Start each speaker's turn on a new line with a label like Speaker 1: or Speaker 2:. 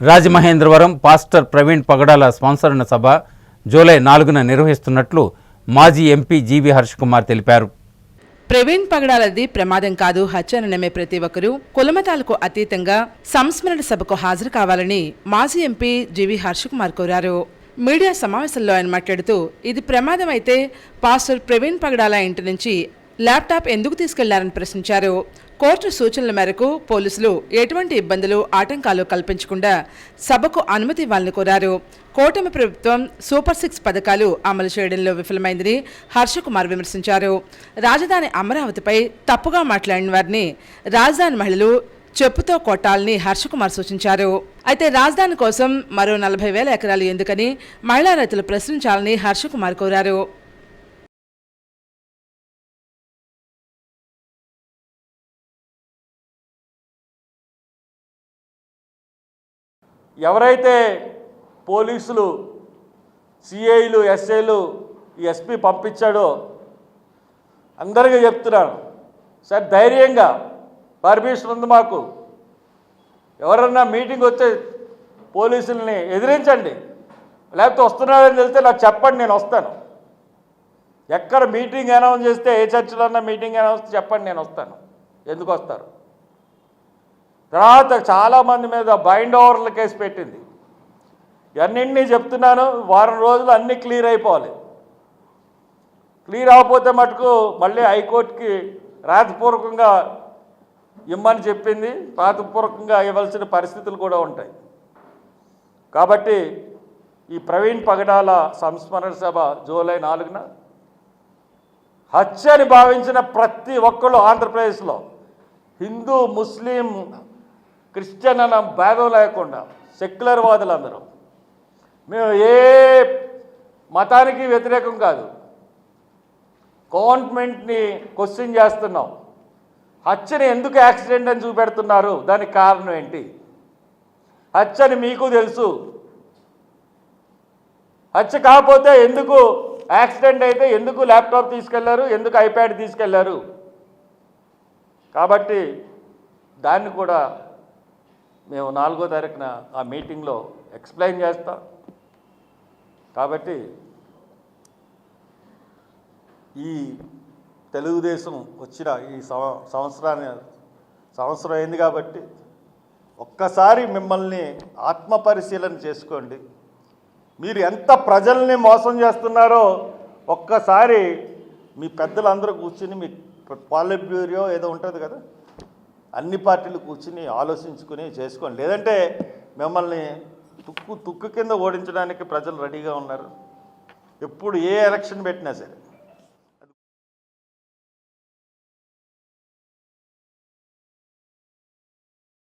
Speaker 1: Rajamahendravaram pastor Praveen Pagadala స్పాన్సర్న సభ July నాలుగున నిర్వహిస్తున్నట్లు మాజీ ఎంపీ జీవి హర్ష్ కుమార్ తెలిపారు.
Speaker 2: ప్రవీణ్ పగడాలది ప్రమాదం కాదు హత్య అని నమ్మే ప్రతి ఒక్కరూ. కులమతాలకు అతీతంగా సంస్మరణ సభకు హాజరు కావాలని మాజీ ఎంపీ జీవి హర్షకుమార్ కోరారు. మీడియా సమావేశంలో ఆయన మాట్లాడుతూ ఇది ప్రమాదం అయితే పాస్టర్ ప్రవీణ్ పగడాల ఇంటి నుంచి ల్యాప్టాప్ ఎందుకు తీసుకెళ్ళారని ప్రశ్నించారు. కోర్టు సూచనల మేరకు పోలీసులు ఎటువంటి ఇబ్బందులు ఆటంకాలు కల్పించకుండా సభకు అనుమతి ఇవ్వాలని కోరారు. కూటమి ప్రభుత్వం సూపర్ సిక్స్ పథకాలు అమలు చేయడంలో విఫలమైందని హర్షకుమార్ విమర్శించారు. రాజధాని అమరావతిపై తప్పుగా మాట్లాడిన వారిని రాజధాని మహిళలు చెప్పుతో కొట్టాలని హర్షకుమార్ సూచించారు. అయితే రాజధాని కోసం మరో నలభై వేల ఎకరాలు ఎందుకని మహిళా రైతులు ప్రశ్నించాలని హర్షకుమార్ కోరారు.
Speaker 3: ఎవరైతే పోలీసులు సిఐలు ఎస్ఐలు ఈ ఎస్పీ పంపించాడో అందరికీ చెప్తున్నాను సార్ ధైర్యంగా పర్మిషన్ ఉంది మాకు. ఎవరన్నా మీటింగ్ వచ్చే పోలీసుల్ని ఎదిరించండి. లేకపోతే వస్తున్నారని తెలిస్తే నాకు చెప్పండి నేను వస్తాను. ఎక్కడ మీటింగ్ అనౌన్స్ చేస్తే ఏ చర్చలన్నా అన్నా మీటింగ్ అనౌన్స్ చెప్పండి నేను వస్తాను. ఎందుకు వస్తారు? తర్వాత చాలామంది మీద బైండ్ ఓవర్ల కేసు పెట్టింది. ఇవన్నింటినీ చెప్తున్నాను వారం రోజులు అన్నీ క్లియర్ అయిపోవాలి. క్లియర్ అవ్వకపోతే మటుకు మళ్ళీ హైకోర్టుకి రాతపూర్వకంగా ఇమ్మని చెప్పింది రాతపూర్వకంగా ఇవ్వాల్సిన పరిస్థితులు కూడా ఉంటాయి. కాబట్టి ఈ ప్రవీణ్ పగడాల సంస్మరణ సభ జూలై నాలుగున హత్య అని భావించిన ప్రతి ఒక్కళ్ళు ఆంధ్రప్రదేశ్లో హిందూ ముస్లిం క్రిస్టియన్ అన్న భేదం లేకుండా సెక్యులర్ వాదులందరూ. మేము ఏ మతానికి వ్యతిరేకం కాదు. గవర్నమెంట్ని క్వశ్చన్ చేస్తున్నాం. హత్యని ఎందుకు యాక్సిడెంట్ అని చూపెడుతున్నారు? దానికి కారణం ఏంటి? హత్యని మీకు తెలుసు. హత్య కాకపోతే ఎందుకు యాక్సిడెంట్ అయితే ఎందుకు ల్యాప్టాప్ తీసుకెళ్ళారు? ఎందుకు ఐప్యాడ్ తీసుకెళ్ళారు? కాబట్టి దాన్ని కూడా మేము నాలుగో తారీఖున ఆ మీటింగ్లో ఎక్స్ప్లెయిన్ చేస్తాం. కాబట్టి ఈ తెలుగుదేశం వచ్చిన ఈ సంవ సంవత్సరాన్ని సంవత్సరం అయింది కాబట్టి ఒక్కసారి మిమ్మల్ని ఆత్మ పరిశీలన చేసుకోండి. మీరు ఎంత ప్రజల్ని మోసం చేస్తున్నారో ఒక్కసారి మీ పెద్దలందరూ కూర్చుని మీ పాలిట్ బ్యూరో ఏదో ఉంటుంది కదా అన్ని పార్టీలు కూర్చుని ఆలోచించుకుని చేసుకోండి. లేదంటే మిమ్మల్ని తుక్కు తుక్కు కింద ఓడించడానికి ప్రజలు రెడీగా ఉన్నారు. ఎప్పుడు ఏ ఎలక్షన్ పెట్టినా సరే.